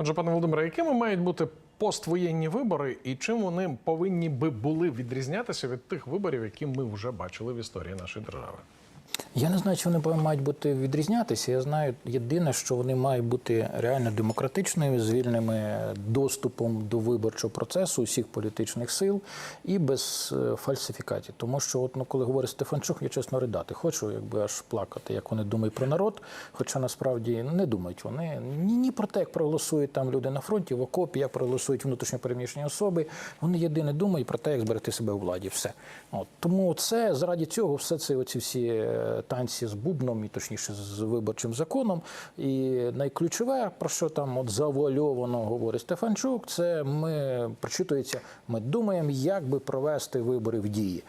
Отже, пане Володимире, якими мають бути поствоєнні вибори, і чим вони повинні би були відрізнятися від тих виборів, які ми вже бачили в історії нашої держави? Я не знаю, чи вони мають бути відрізнятися. Я знаю єдине, що вони мають бути реально демократичними, з вільними доступом до виборчого процесу усіх політичних сил і без е, фальсифікацій. Тому що, от ну, коли говорить Стефанчук, я чесно ридати хочу, якби аж плакати, як вони думають про народ. Хоча насправді не думають вони ні, ні про те, як проголосують там люди на фронті, в окопі, як проголосують внутрішньо переміщені особи. Вони єдине думають про те, як зберегти себе у владі. Все. От тому це заради цього все це оці всі е, танці з бубном, і точніше з виборчим законом. І найключове, про що там от завуальовано говорить Стефанчук, це ми прочитується. Ми думаємо, як би провести вибори в дії.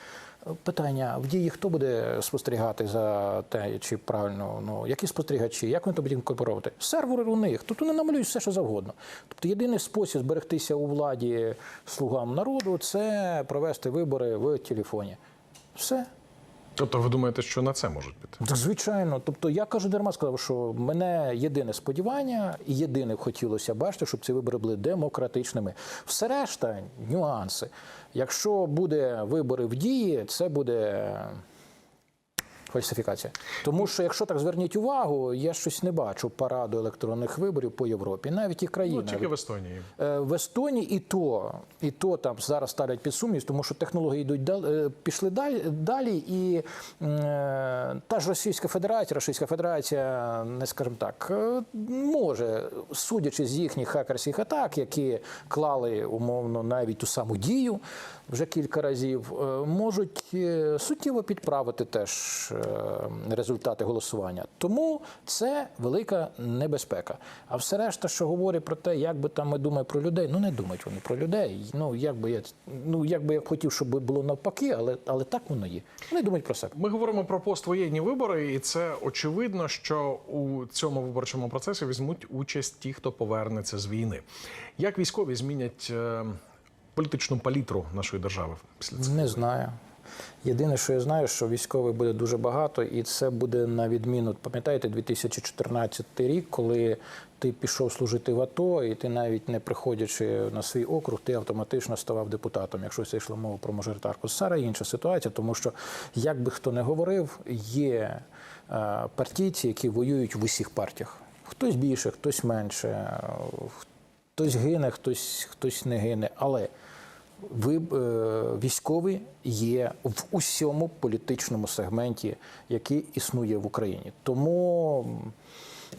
Питання в дії хто буде спостерігати за те, чи правильно ну які спостерігачі, як вони то будуть інкорпорувати? Сервери у них тут вони намалюють все, що завгодно. Тобто єдиний спосіб зберегтися у владі слугам народу це провести вибори в телефоні. Все. Тобто, ви думаєте, що на це можуть піти? Звичайно. Тобто я кажу, дарма сказав, що мене єдине сподівання і єдине хотілося бачити, щоб ці вибори були демократичними. Все решта нюанси. Якщо буде вибори в дії, це буде. Фальсифікація, тому що якщо так зверніть увагу, я щось не бачу параду електронних виборів по Європі, навіть і Ну, країни тільки в Естонії. Е, В Естонії і то, і то там зараз ставлять під сумнів, тому що технології йдуть дал- е, пішли далі, далі і е, та ж Російська Федерація, Російська Федерація, не скажімо так, може, судячи з їхніх хакерських атак, які клали умовно навіть ту саму дію вже кілька разів, можуть суттєво підправити теж результати голосування. Тому це велика небезпека. А все решта, що говорить про те, як би там ми думаємо про людей, ну не думають вони про людей. Ну як би я ну як би я хотів, щоб було навпаки, але але так воно є. Вони думають про себе. Ми говоримо про поствоєнні вибори, і це очевидно, що у цьому виборчому процесі візьмуть участь ті, хто повернеться з війни. Як військові змінять е, політичну палітру нашої держави після цього? Не знаю. Єдине, що я знаю, що військових буде дуже багато, і це буде на відміну. Пам'ятаєте, 2014 рік, коли ти пішов служити в АТО, і ти навіть не приходячи на свій округ, ти автоматично ставав депутатом, якщо це йшла мова про мажоритарку. Зараз інша ситуація, тому що як би хто не говорив, є е, партійці, які воюють в усіх партіях. Хтось більше, хтось менше, е, хтось гине, хтось, хтось не гине. Але ви е, військові є в усьому політичному сегменті, який існує в Україні. Тому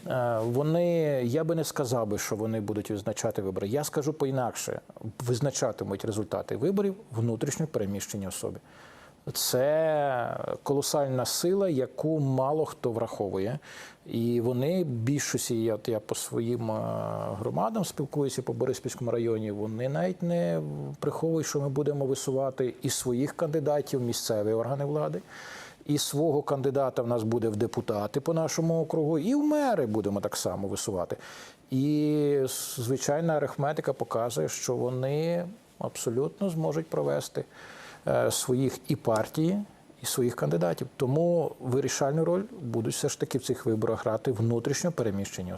е, вони, я би не сказав би, що вони будуть визначати вибори. Я скажу по-інакше: визначатимуть результати виборів внутрішньо переміщені особи. Це колосальна сила, яку мало хто враховує. І вони більшості, от я по своїм е, громадам спілкуюся по Бориспільському районі. Вони навіть не приховують, що ми будемо висувати і своїх кандидатів місцеві органи влади. І свого кандидата в нас буде в депутати по нашому округу, і в мери будемо так само висувати. І звичайна арифметика показує, що вони абсолютно зможуть провести своїх і партії, і своїх кандидатів. Тому вирішальну роль будуть все ж таки в цих виборах грати внутрішньо переміщені